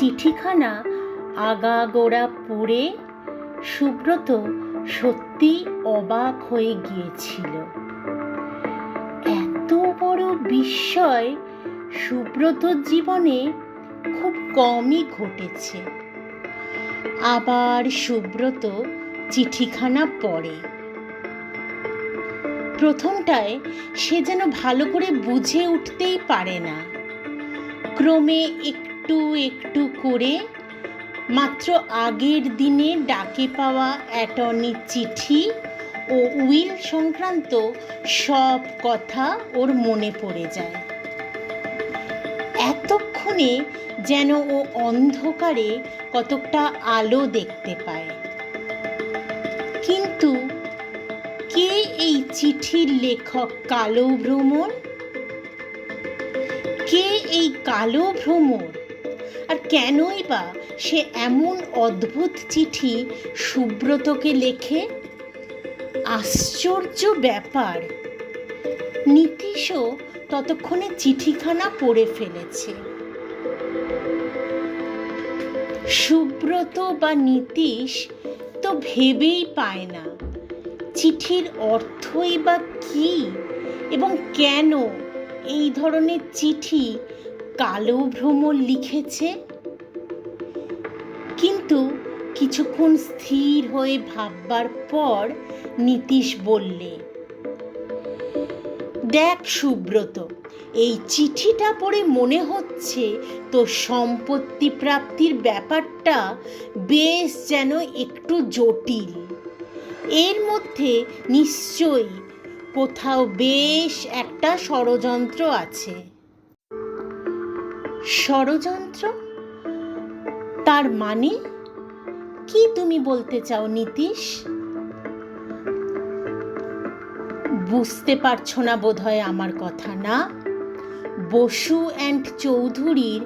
চিঠিখানা আগাগোড়া পড়ে সুব্রত সত্যি অবাক হয়ে গিয়েছিল। এত বড় বিস্ময় সুব্রতর জীবনে খুব কমই ঘটেছে। আবার সুব্রত চিঠিখানা পড়ে। প্রথমটায় সে যেন ভালো করে বুঝে উঠতেই পারে না। ক্রমে একটু একটু একটু করে মাত্র আগের দিনে ডাকে পাওয়া অ্যাটর্নির চিঠি ও উইল সংক্রান্ত সব কথা ওর মনে পড়ে যায়। এতক্ষণে যেন ও অন্ধকারে কতকটা আলো দেখতে পায়। কিন্তু কে এই চিঠির লেখক কালো ভ্রমণ কে এই কালো ভ্রমর আর কেনই বা সে এমন অদ্ভুত চিঠি সুব্রতকে লেখে? আশ্চর্য ব্যাপার। নীতিশও ততক্ষণে চিঠিখানা পড়ে ফেলেছে। সুব্রত বা নীতিশ তো ভেবেই পায় না। চিঠির অর্থই বা কি এবং কেন এই ধরনের চিঠি কালো ভ্রমর লিখেছে। কিন্তু কিছুক্ষণ স্থির হয়ে ভাববার পর নীতিশ বললে, দেখ সুব্রত, এই চিঠিটা পড়ে মনে হচ্ছে তো সম্পত্তি প্রাপ্তির ব্যাপারটা বেশ যেন একটু জটিল। এর মধ্যে নিশ্চয়ই কোথাও বেশ একটা ষড়যন্ত্র আছে। ষড়যন্ত্র? তার মানে? কি তুমি বলতে চাও, নীতিশ? বুঝতে পারছ না বোধহয় আমার কথা, না? বসু অ্যান্ড চৌধুরীর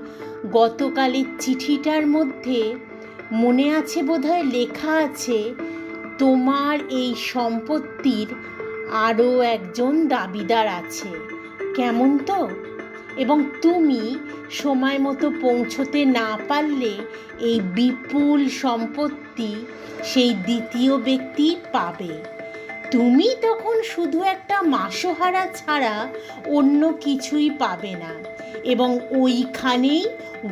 গতকালের চিঠিটার মধ্যে মনে আছে বোধহয় লেখা আছে, তোমার এই সম্পত্তির আরও একজন দাবিদার আছে। কেমন তো? এবং তুমি সময় মতো পৌঁছতে না পারলে এই বিপুল সম্পত্তি সেই দ্বিতীয় ব্যক্তি পাবে। তুমি তখন শুধু একটা মাসোহারা ছাড়া অন্য কিছুই পাবে না এবং ওইখানেই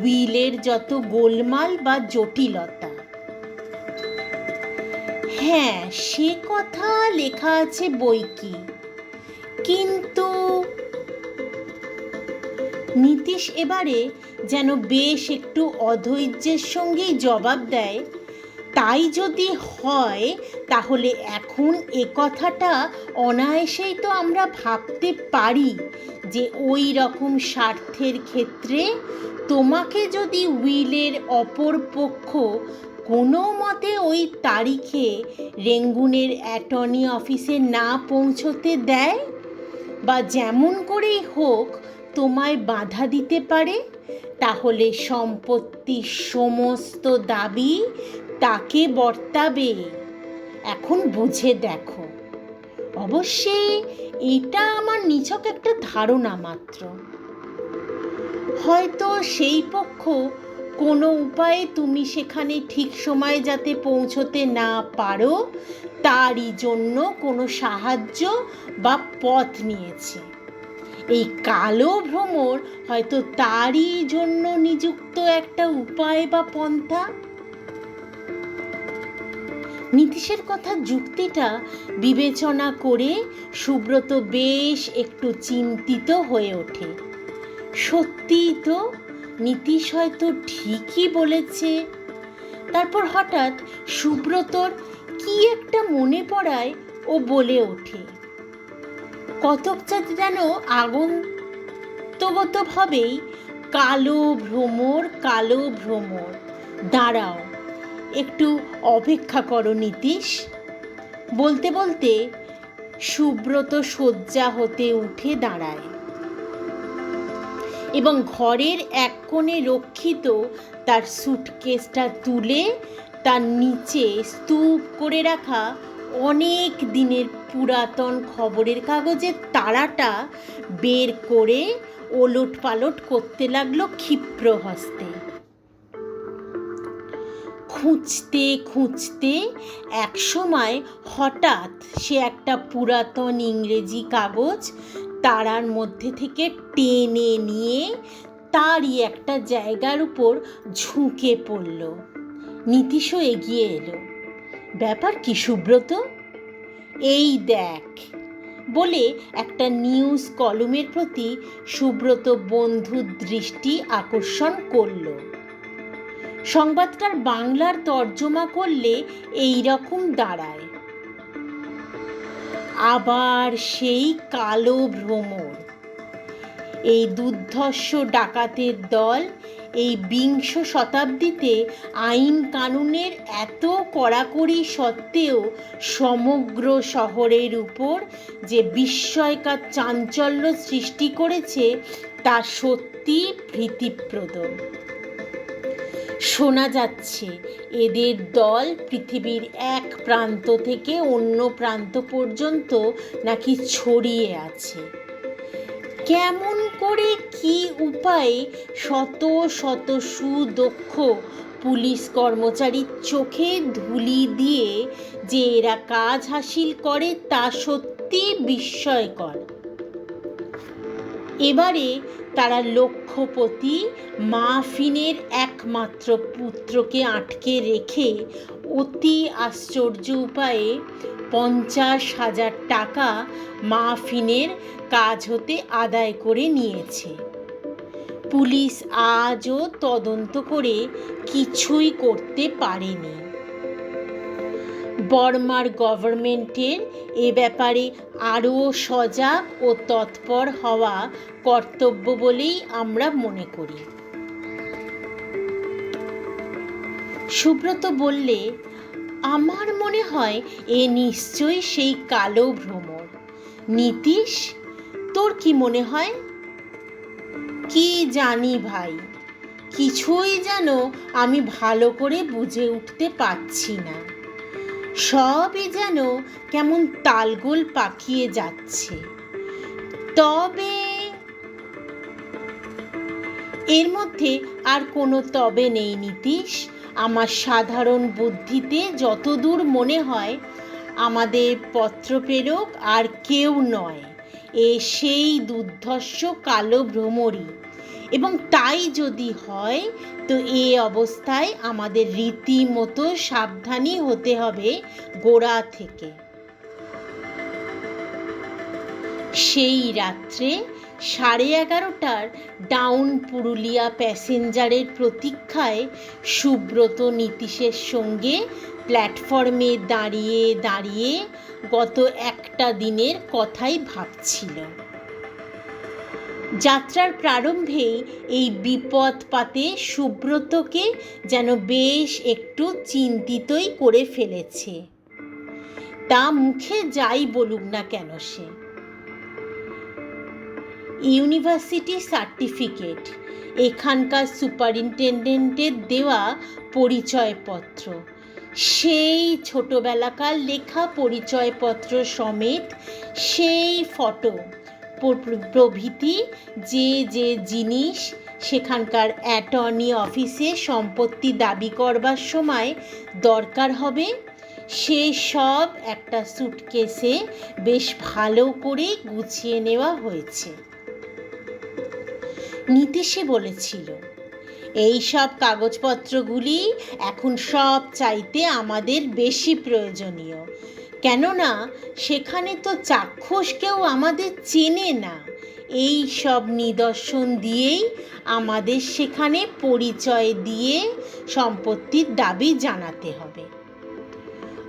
উইলের যত গোলমাল বা জটিলতা। হ্যাঁ সে কথা লেখা আছে বই কি কিন্তু নীতিশ এবারে যেন বেশ একটু অধৈর্যের সঙ্গেই জবাব দেয়, তাই যদি হয়, তাহলে এখন এ কথাটা অনায়াসেই তো আমরা ভাবতে পারি যে ওই রকম স্বার্থের ক্ষেত্রে তোমাকে যদি উইলের অপর পক্ষ কোনো মতে ওই তারিখে রেঙ্গুনের অ্যাটর্নি অফিসে না পৌঁছতে দেয়? বা যেমন করেই হোক তোমায় বাধা দিতে পারে, তাহলে সম্পত্তির সমস্ত দাবি তাকে বর্তাবে। এখন বুঝে দেখো। অবশ্যই এটা আমার নিছক একটা ধারণা মাত্র। হয়তো সেই পক্ষ কোনো উপায়ে তুমি সেখানে ঠিক সময়ে যাতে পৌঁছতে না পারো, তারই জন্য কোনো সাহায্য বা পথ নিয়েছে। এই কালো ভ্রমর হয়তো তারই জন্য নিযুক্ত একটা উপায় বা পন্থা? নীতিশের কথা যুক্তিটা বিবেচনা করে সুব্রত বেশ একটু চিন্তিত হয়ে ওঠে। সত্যিই তো নীতিশ হয়তো ঠিকই বলেছে। তারপর হঠাৎ সুব্রতর কি একটা মনে পড়ায় ও বলে ওঠে। কতকটা যেন আগুন আগন্তগতভাবেই কালো ভ্রমর কালো ভ্রমর। দাঁড়াও, একটু অপেক্ষা করো নীতিশ। বলতে বলতে সুব্রত শয্যা হতে উঠে দাঁড়ায়। এবং ঘরের এক কোণে রক্ষিত তার সুটকেসটা তুলে তার নিচে স্তূপ করে রাখা অনেক দিনের পুরাতন খবরের কাগজের তাড়াটা বের করে ওলট পালট করতে লাগল ক্ষিপ্র হস্তে। খুঁজতে খুঁজতে এক সময় হঠাৎ সে একটা পুরাতন ইংরেজি কাগজ তারার মধ্যে থেকে টেনে নিয়ে তারই একটা জায়গার উপর ঝুঁকে পড়ল। নীতিশও এগিয়ে এলো। ব্যাপার কি সুব্রত? এই দেখ, বলে একটা নিউজ কলমের প্রতি সুব্রত বন্ধুর দৃষ্টি আকর্ষণ করল। সংবাদটার বাংলার তর্জমা করলে এই রকম দাঁড়ায়। আবার সেই কালো ভ্রমর। এই দুর্ধর্ষ ডাকাতের দল এই বিংশ শতাব্দীতে আইন কানুনের এত কড়াকড়ি সত্ত্বেও সমগ্র শহরের উপর যে বিস্ময়কার চাঞ্চল্য সৃষ্টি করেছে, তা সত্যি ভীতিপ্রদ। শোনা যাচ্ছে, এদের দল পৃথিবীর এক প্রান্ত থেকে অন্য প্রান্ত পর্যন্ত নাকি ছড়িয়ে আছে। কেমন করে কি উপায়ে শত শত সুদক্ষ পুলিশ কর্মচারীর চোখে ধুলি দিয়ে যে এরা কাজ হাসিল করে তা সত্যি বিস্ময়কর। এবারে তারা লক্ষ্যপতি মাহফিনের একমাত্র পুত্রকে আটকে রেখে অতি আশ্চর্য উপায়ে পঞ্চাশ হাজার টাকা মাহফিনের কাজ হতে আদায় করে নিয়েছে। পুলিশ আজও তদন্ত করে কিছুই করতে পারেনি। বর্মার গভর্নমেন্টের এ ব্যাপারে আরও সজাগ ও তৎপর হওয়া কর্তব্য বলেই আমরা মনে করি। সুব্রত বললে আমার মনে হয় এ নিশ্চয়ই সেই কালো ভ্রমর। নীতিশ, তোর কি মনে হয়? কি জানি ভাই, কিছুই যেন আমি ভালো করে বুঝে উঠতে পারছি না। সবই যেন কেমন তালগোল পাকিয়ে যাচ্ছে। তবে এর মধ্যে আর কোনো তবে নেই নীতিশ। আমার সাধারণ বুদ্ধিতে যতদূর মনে হয়, আমাদের পত্রপ্রেরক আর কেউ নয়। এ সেই দুর্ধর্ষ কালো ভ্রমরই। এবং তাই যদি হয়, তো এ অবস্থায় আমাদের রীতিমতো সাবধানী হতে হবে গোড়া থেকে। সেই রাত্রে সাড়ে এগারোটার ডাউন পুরুলিয়া প্যাসেঞ্জারের প্রতীক্ষায় সুব্রত নীতিশের সঙ্গে প্ল্যাটফর্মে দাঁড়িয়ে দাঁড়িয়ে গত একটা দিনের কথাই ভাবছিল। যাত্রার প্রারম্ভেই এই বিপদ পাতে সুব্রতকে যেন বেশ একটু চিন্তিতই করে ফেলেছে। তা মুখে যাই বলুক না কেন সে। University certificate. এখানকার সুপারিনটেন্ডেন্টের দেওয়া পরিচয়পত্র। সেই ছোটবেলাকার লেখা পরিচয়পত্র সমেত সেই ফটো প্রভৃতি, যে যে জিনিস সেখানকার অ্যাটর্নি অফিসে সম্পত্তি দাবি করবার সময় দরকার হবে, সে সব একটা সুটকেসে বেশ ভালো করে গুছিয়ে নেওয়া হয়েছে। নীতিশে বলেছিল, এই সব কাগজপত্রগুলি এখন সব চাইতে আমাদের বেশি প্রয়োজনীয়। কেননা, সেখানে তো চাক্ষুষ কেউ আমাদের চেনে না। এই সব নিদর্শন দিয়েই আমাদের সেখানে পরিচয় দিয়ে সম্পত্তির দাবি জানাতে হবে।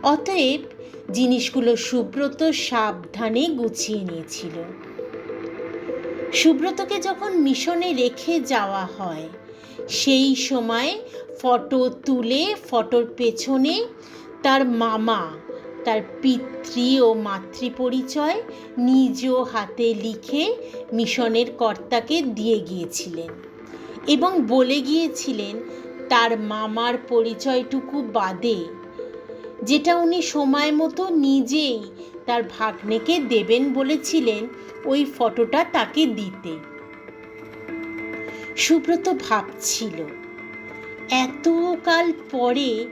অতএব জিনিসগুলো সুব্রত সাবধানে গুছিয়ে নিয়েছিল। সুব্রতকে যখন মিশনে রেখে যাওয়া হয়, সেই সময় ফটো তুলে, ফটোর পেছনে তার মামা, তার পিতৃ ও মাতৃ পরিচয় নিজ হাতে লিখে মিশনের কর্তাকে দিয়ে গিয়েছিলেন এবং বলে গিয়েছিলেন তার মামার পরিচয়টুকু বাদে, যেটা উনি সময় মতো নিজেই তার ভাগ্নেকে দেবেন বলেছিলেন ওই ফটোটা তাকে দিতে। সুব্রত ভাবছিল এতকাল পরে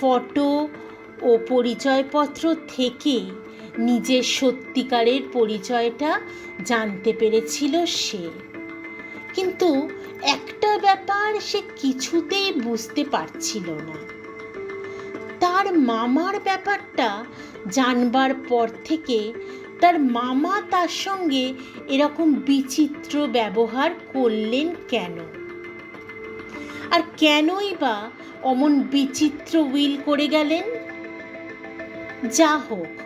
ফটো ও পরিচয়পত্র থেকে নিজের সত্যিকারের পরিচয়টা জানতে পেরেছিল সে। কিন্তু একটা ব্যাপার সে কিছুতেই বুঝতে পারছিল না। তার মামার ব্যাপারটা জানবার পর থেকে তার মামা তার সঙ্গে এরকম বিচিত্র ব্যবহার করলেন কেন? আর কেনই বা অমন বিচিত্র উইল করে গেলেন? যা হোক,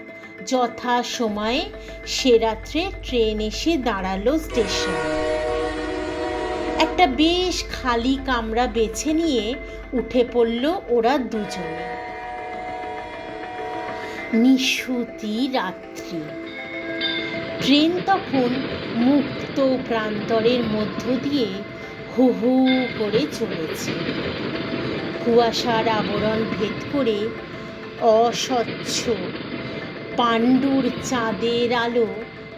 যথা সময়ে সে রাত্রে ট্রেন এসে দাঁড়াল স্টেশনে। একটা বেশ খালি কামরা বেছে নিয়ে উঠে পড়ল ওরা দুজনে। নিশুতি রাত্রি ট্রেন তখন মুক্ত প্রান্তরের মধ্য দিয়ে হু হু করে চলেছে। কুয়াশার আবরণ ভেদ করে অস্বচ্ছ পাণ্ডুর চাঁদের আলো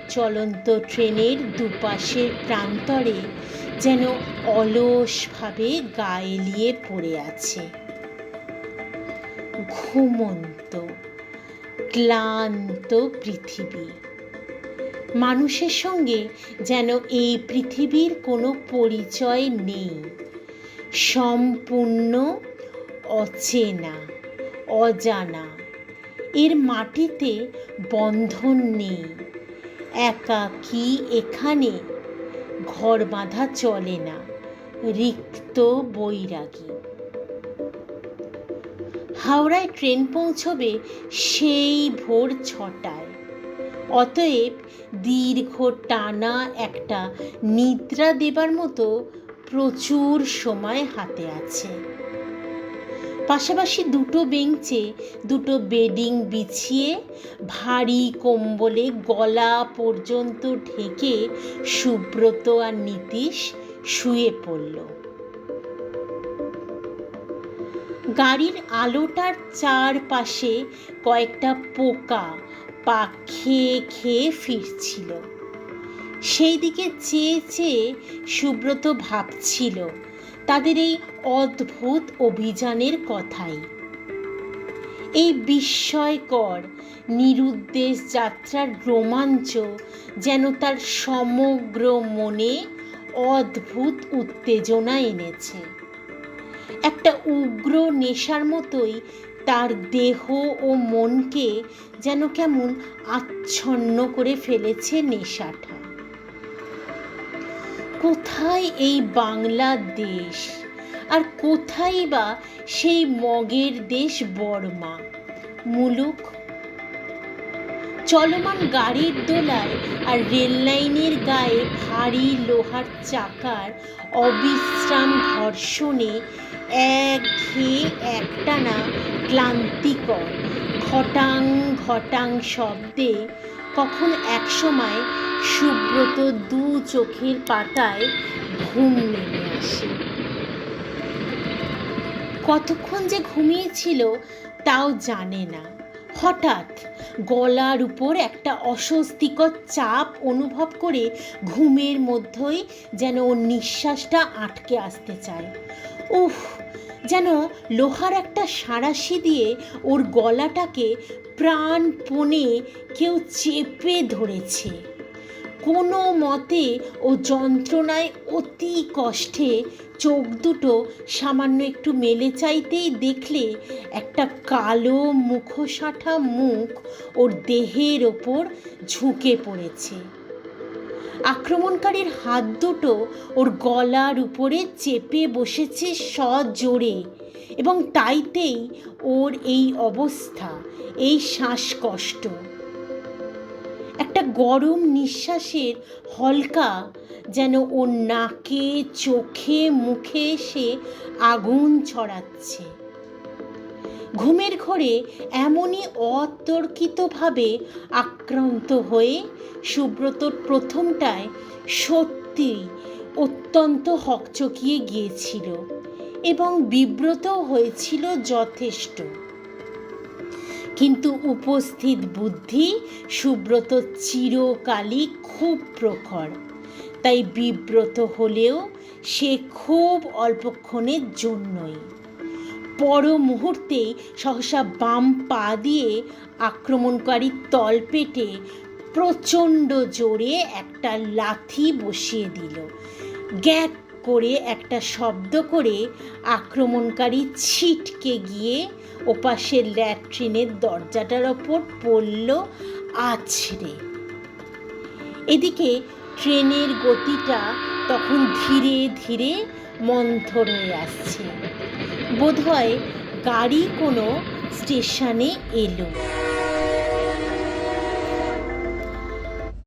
চলন্ত ট্রেনের দুপাশের প্রান্তরে যেন অলসভাবে গায়েলিয়ে পড়ে আছে। ঘুমন্ত ক্লান্ত পৃথিবী। মানুষের সঙ্গে যেন এই পৃথিবীর কোনো পরিচয় নেই। সম্পূর্ণ অচেনা, অজানা। এর মাটিতে বন্ধন নেই। একাকী এখানে ঘর বাঁধা চলে না, রিক্ত বৈরাগী। হাওড়ায় ট্রেন পৌঁছবে সেই ভোর ছটায়। অতএব দীর্ঘ টানা একটা নিদ্রা দেবার মতো প্রচুর সময় হাতে আছে। পাশাপাশি দুটো বেঞ্চে দুটো বেডিং বিছিয়ে ভারী কম্বলে গলা পর্যন্ত ঢেকে সুব্রত আর নীতিশ শুয়ে পড়ল। গাড়ির আলোটার চারপাশে কয়েকটা পোকা পা খেয়ে খেয়ে ফিরছিল। সেই দিকে চেয়ে চেয়ে সুব্রত ভাবছিল, তাদের এই অদ্ভুত অভিযানের কথাই। এই বিস্ময়কর, নিরুদ্দেশ যাত্রার রোমাঞ্চ যেন তার সমগ্র মনে অদ্ভুত উত্তেজনা এনেছে। একটা উগ্র নেশার মতোই তার দেহ ও মনকে যেন কেমন আচ্ছন্ন করে ফেলেছে নেশাটা। কোথায় এই বাংলাদেশ? আর কোথায় বা সেই মগের দেশ বর্মা? মুলুক চলমান গাড়ির দোলায় আর রেল লাইনের গায়ে ভারী লোহার চাকার অবিশ্রাম ঘর্ষণে এক ঘেয়ে একটানা ক্লান্তিকর, ঘটাং ঘটাং শব্দে কখন একসময় সুব্রত দু চোখের পাতায় ঘুম নেমে আসে। কতক্ষণ যে ঘুমিয়েছিল তাও জানে না। হঠাৎ গলার উপর একটা অস্বস্তিকর চাপ অনুভব করে ঘুমের মধ্যেই যেন ওর নিঃশ্বাসটা আটকে আসতে চায়। উফ, যেন লোহার একটা সাঁড়াশি দিয়ে ওর গলাটাকে প্রাণপণে কেউ চেপে ধরেছে। কোনো মতে ও যন্ত্রণায় অতি কষ্টে চোখ দুটো সামান্য একটু মেলে চাইতেই দেখলে একটা কালো মুখোশাঠা মুখ ওর দেহের ওপর ঝুঁকে পড়েছে। আক্রমণকারীর হাত দুটো ওর গলার উপরে চেপে বসেছে সজোরে এবং তাইতেই ওর এই অবস্থা, এই শ্বাসকষ্ট। গরম নিঃশ্বাসের হলকা যেন ওর নাকে, চোখে, মুখে এসে আগুন ছড়াচ্ছে। ঘুমের ঘরে এমনই অতর্কিতভাবে আক্রান্ত হয়ে সুব্রতর প্রথমটায় সত্যি অত্যন্ত হকচকিয়ে গিয়েছিল এবং বিব্রত হয়েছিল যথেষ্ট। কিন্তু উপস্থিত বুদ্ধি সুব্রত চিরকালই খুব প্রখর। তাই বিব্রত হলেও সে খুব অল্পক্ষণের জন্যই। পর মুহূর্তেই সহসা বাম পা দিয়ে আক্রমণকারী তলপেটে প্রচণ্ড জোরে একটা লাথি বসিয়ে দিল। গ্যাক করে একটা শব্দ করে আক্রমণকারী ছিটকে গিয়ে ওপাশের ল্যাট্রিনের দরজাটার ওপর পড়ল আছড়ে এদিকে ট্রেনের গতিটা তখন ধীরে ধীরে মন্থর হয়ে আসছে। বোধহয় গাড়ি কোনো স্টেশনে এলো।